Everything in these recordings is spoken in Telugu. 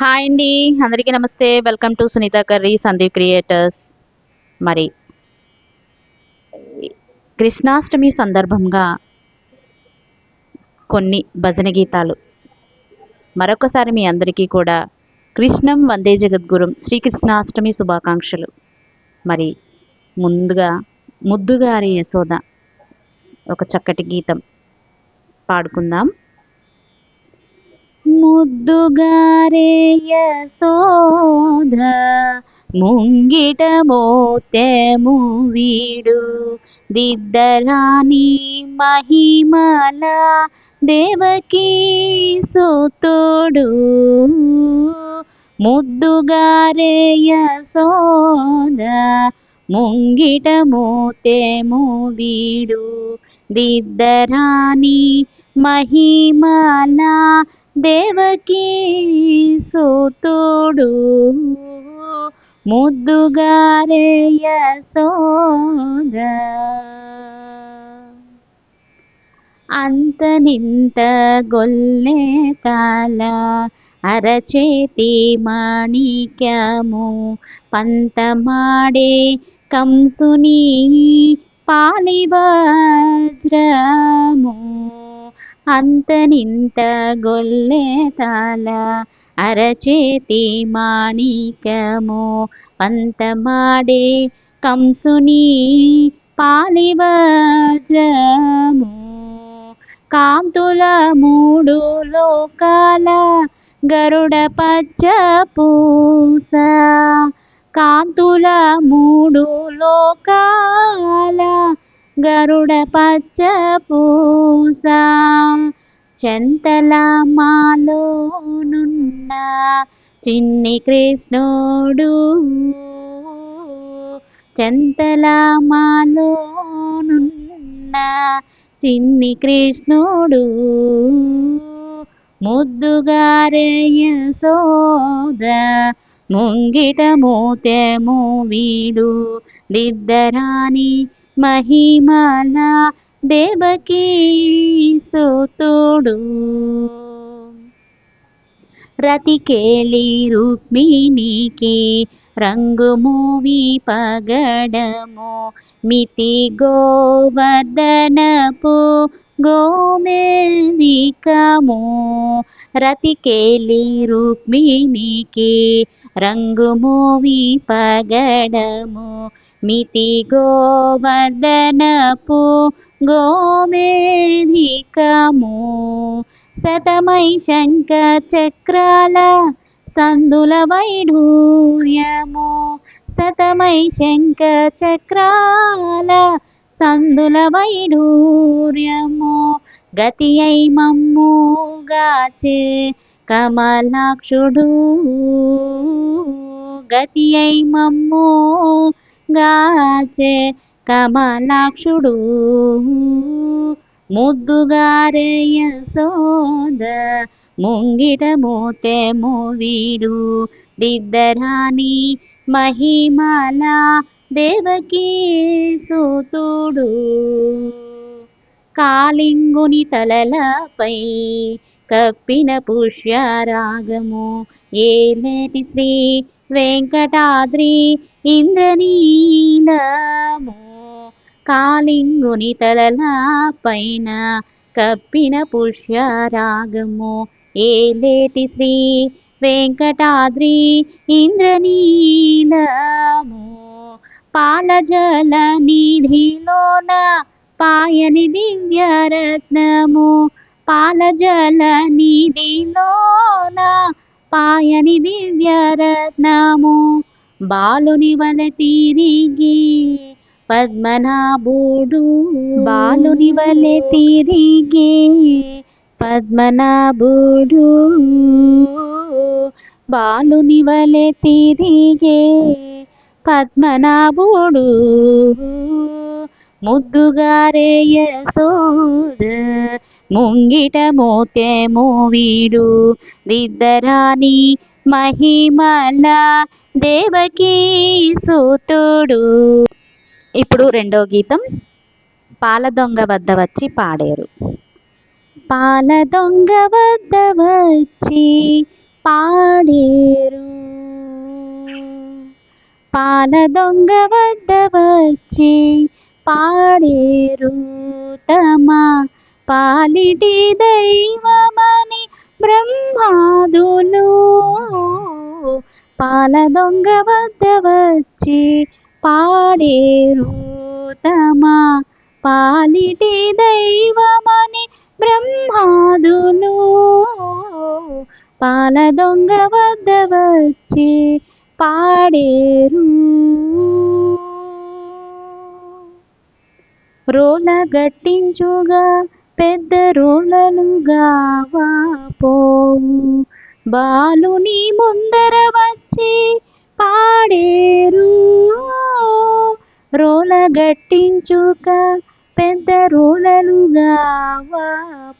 హాయ్ అండి. అందరికీ నమస్తే. Welcome to Sunitha curry Sandeep creators మరి కృష్ణాష్టమి సందర్భంగా కొన్ని భజన గీతాలు. మరొకసారి మీ అందరికీ కూడా కృష్ణం వందే జగద్గురం శ్రీకృష్ణాష్టమి శుభాకాంక్షలు. మరి ముందుగా ముద్దుగారి యశోద ఒక చక్కటి గీతం పాడుకుందాం. ముద్దుగారే యశోద ముంగిట మోతెము వీడు. దిద్దలాని మహిమల దేవకీ సుతుడు. ముద్దుగారే యశోద ముంగిట మోతెము వీడు. దిద్దరాని మహిమలా దేవకీ సుతుడు. ముద్దుగారే అంత నింత గొల్లే కాల అరచేతి మాణిక్యము. పంతమాడే కంసుని పాలివజ్రము. అంతనింత గొల్లె తాల అరచేతి మాణికము పంతమాడే కంసుని పాలివజ్రము కాంతుల మూడు లోకాల గరుడ పచ్చ పూస కాంతుల మూడు లోకాల గరుడ పచ్చ పూస చెంతల మాలోనున్న చిన్ని కృష్ణుడు. చెంతల మాలోనున్న చిన్ని కృష్ణుడు. ముద్దుగారయ్య సోద ముంగిట మోతెము వీడు. దిద్దరాని మహిమల దేవకీతో తోడు రతికేలి రుక్మిణికి రంగు మూవి పగడము మితి గోవర్ధనపు గోమేదికము రతికేలి రుక్మిణికి రంగు మూవి పగడము మితి గోవర్ధనపు గోమేధికము శతమై శంఖ చక్రాల సందుల వైఢూర్యము శతమై శంఖ చక్రాల సందుల వైఢూర్యము గతి అయి మమ్ముగాచే కమలాక్షుడు. గతి అయి మమ్ము గాచే కమలాక్షుడు. ముద్దుగారేయ సోద ముంగిట మోతెము దిద్దరాని మహిమల దేవకీ సూతుడు. కాలింగుని తలలపై కప్పిన పుష్యరాగము ఏలేటి శ్రీ వెంకటాద్రి ఇంద్రనీలము. కాలింగుని తలలా పైన కప్పిన పుష్యరాగము. ఏలేటి శ్రీ వెంకటాద్రి ఇంద్రనీలము. పాలజల నిధిలోన పాయని దివ్యరత్నము. పాలజల నిధిలోన పాయని దివ్యరత్నము. బాలుని వల తిరిగి పద్మనాభుడు బాలుని వలె తిరిగి పద్మనాభుడు బాలుని వలె తిరిగే పద్మనాభుడు ముద్దుగారేయ సోద ముంగిట మోతెము వీడు దిద్దరాని మహిమల దేవకీ సుతుడు. ఇప్పుడు రెండో గీతం. పాల దొంగ వద్ద వచ్చి పాడారు. పాల దొంగ వద్ద వచ్చి పాడేరు. పాల దొంగ వద్ద వచ్చి పాడేరు. తమ పాలిటి దైవమని బ్రహ్మాదులు. పాల దొంగ వద్ద వచ్చి పాడేరు తమ పాలిటి దైవమని బ్రహ్మాదులు. పాల దొంగ వద్ద వచ్చి పాడేరు రోల గట్టించుగా పెద్ద రోలలుగా పోవు బాలుని ముందర వచ్చి గట్టించుక పెద్ద రోలలుగా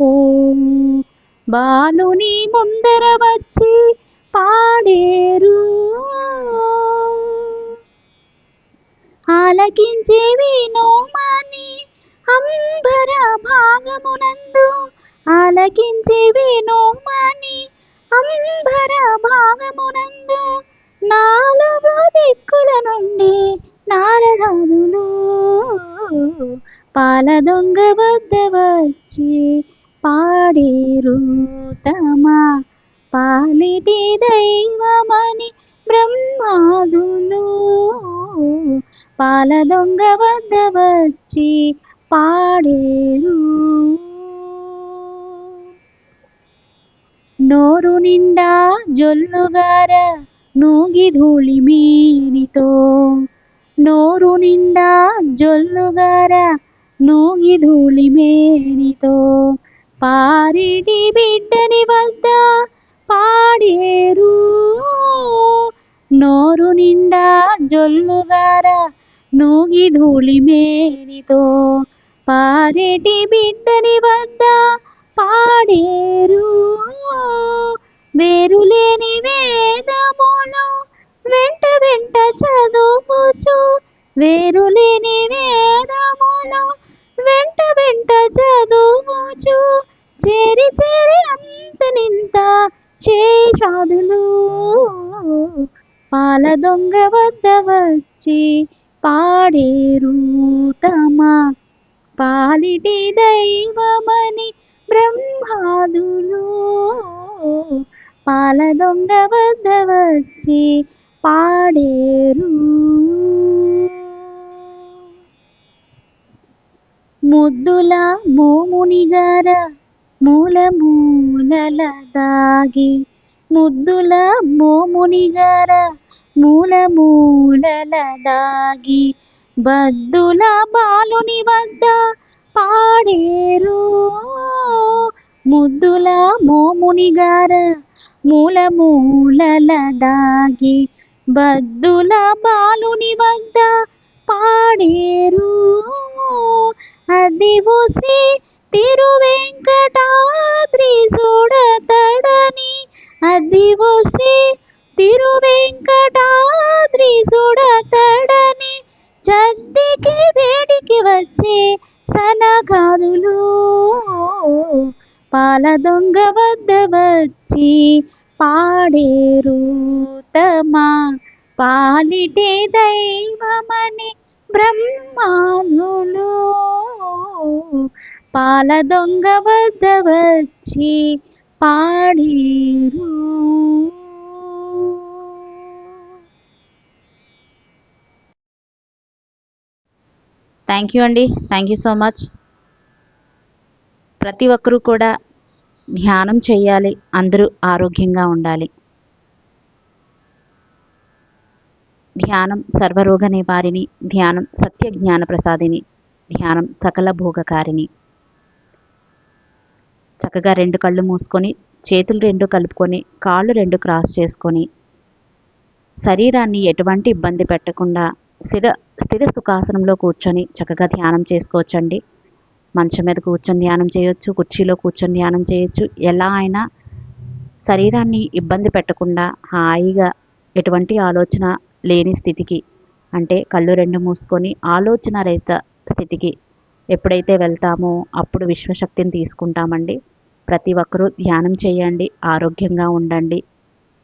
పోము బాలుని ముందర వచ్చి పాడేరు. ఆలకించే వినోమాని అంబర భాగమునందు. ఆలకించే వినోమాని అంబర భాగమునందు పాల దొంగ వద్ద వచ్చి పాడేరు తమ పాలిటి దైవమని బ్రహ్మాదులు పాల దొంగ వద్ద వచ్చి పాడేరు నోరు నిండా జొల్లుగార నూగి ధూళి మీనితో నోరు నిండా జొల్లుగార నూగి ధూళి మేనితో పారిడి బిడ్డని వద్ద పాడేరు. నోరు నిండా జొల్లుగార నూగి ధూళి మేనితో పారేటి బిడ్డని వద్ద పాడేరు. వేరులేని వేదములు వెంట వెంట చదువుచు. వేరులేని వేదములు వెంట వెంట చదువుచు చేరి చేరి అంత నింత చేషాదులు పాల దొంగ వద్ద వచ్చి పాడేరు తమ పాలిటి దైవమని బ్రహ్మాదులు. పాల దొంగ వద్ద వచ్చి పాడేరు ముద్దుల మోమునిగర మూల మూలల దాగి ముద్దుల మోమునిగర మూల మూలల దాగి బద్దుల బాలుని వద్ద పాడేరు. ముద్దుల మోమునిగార మూల మూలల దాగి బద్దుల బాలుని వద్ద పాడేరు. అదివు శ్రీ తిరువెంకటాద్రి చూడతడని అదివు శ్రీ తిరువెంకటాద్రి చూడతడని చందికి వేడికి వచ్చే సనగాదులు పాల దొంగ వద్ద వచ్చి పాడేరు తమ పాలిటే దైవమని బ్రహ్మానులు. పాల దొంగ వద్ద వచ్చి పాడీరు. థ్యాంక్ యూ అండి. థ్యాంక్ యూ సో మచ్ ప్రతి ఒక్కరూ కూడా ధ్యానం చేయాలి. అందరూ ఆరోగ్యంగా ఉండాలి. ధ్యానం సర్వరోగ నివారిణి ధ్యానం సత్య జ్ఞాన ప్రసాదిని ధ్యానం సకల భోగకారిణి చక్కగా రెండు కళ్ళు మూసుకొని చేతులు రెండు కలుపుకొని కాళ్ళు రెండు క్రాస్ చేసుకొని శరీరాన్ని ఎటువంటి ఇబ్బంది పెట్టకుండా స్థిర స్థిర సుఖాసనంలో కూర్చొని చక్కగా ధ్యానం చేసుకోవచ్చండి. మంచం మీద కూర్చొని ధ్యానం చేయొచ్చు కుర్చీలో కూర్చొని ధ్యానం చేయొచ్చు. ఎలా అయినా శరీరాన్ని ఇబ్బంది పెట్టకుండా హాయిగా ఎటువంటి ఆలోచన లేని స్థితికి అంటే కళ్ళు రెండు మూసుకొని ఆలోచన రహిత స్థితికి ఎప్పుడైతే వెళ్తామో అప్పుడు విశ్వశక్తిని తీసుకుంటామండి. ప్రతి ఒక్కరూ ధ్యానం చేయండి ఆరోగ్యంగా ఉండండి.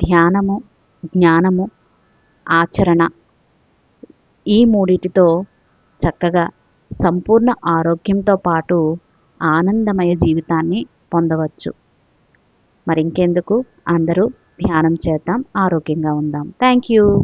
ధ్యానము జ్ఞానము ఆచరణ ఈ మూడిటితో చక్కగా సంపూర్ణ ఆరోగ్యంతో పాటు ఆనందమయ జీవితాన్ని పొందవచ్చు. మరి ఇంకెందుకు అందరూ ధ్యానం చేద్దాం ఆరోగ్యంగా ఉందాం. Thank you.